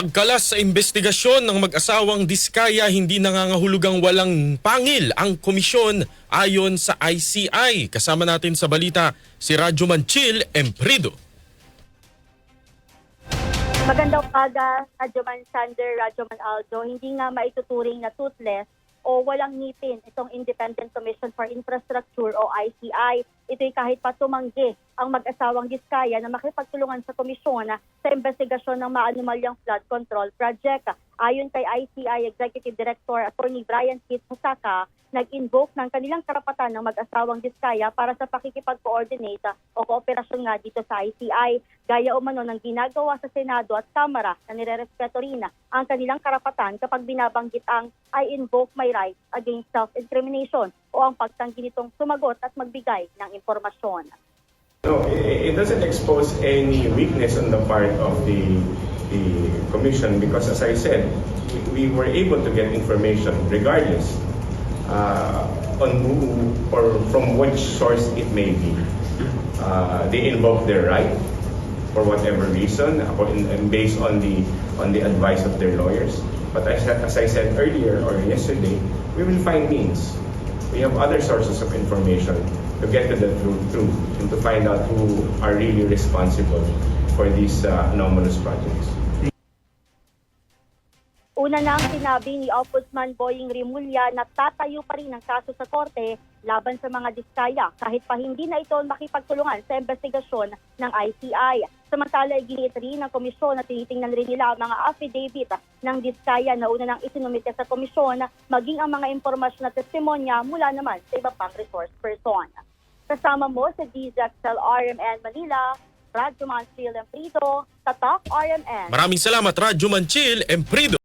Pagkalas sa investigasyon ng mag-asawang Diskaya, hindi nangangahulugang walang pangil ang komisyon ayon sa ICI. Kasama natin sa balita si Radyo Manchil Emprido. Magandang umaga, Radyoman Sander, Radyoman Aldo. Hindi nga maituturing na toothless o walang ngipin itong Independent Commission for Infrastructure o ICI. Ito'y kahit pa tumanggi ang mag-asawang Diskaya na makipagtulungan sa komisyon sa investigasyon ng maanumalyang flood control project. Ayon kay ICI Executive Director Attorney Brian Keith Husaka, nag-invoke ng kanilang karapatan ng mag-asawang Diskaya para sa pakikipag-coordinate o kooperasyon nga dito sa ICI. Gaya umano ng ginagawa sa Senado at Kamara na nirerespeto rin ang kanilang karapatan kapag binabanggit ang I invoke my right against self-incrimination o ang pagtanggi nitong sumagot at magbigay ng impormasyon. No, it, doesn't expose any weakness on the part of the the commission because, as I said, we, we were able to get information regardless uh, on who or from which source it may be. Uh, they invoke their right for whatever reason, and based on the on the advice of their lawyers. But as, as I said earlier or yesterday, we will find means. We have other sources of information to get to the truth, truth and to find out who are really responsible for these uh, anomalous projects. Una na ang sinabi ni Ombudsman Boying Rimulya na tatayo pa rin ang kaso sa korte laban sa mga diskaya kahit pa hindi na ito makipagtulungan sa investigasyon ng ICI. Samantala, iginiit rin ng komisyon na tinitingnan rin nila ang mga affidavit ng diskaya na una nang isinumite sa komisyon maging ang mga impormasyon at testimonya mula naman sa iba pang resource person. Kasama mo sa DZXL RMN Manila, Radyo Mansfield Prito, Tatak RMN. Maraming salamat Radyo Manchil Emprido.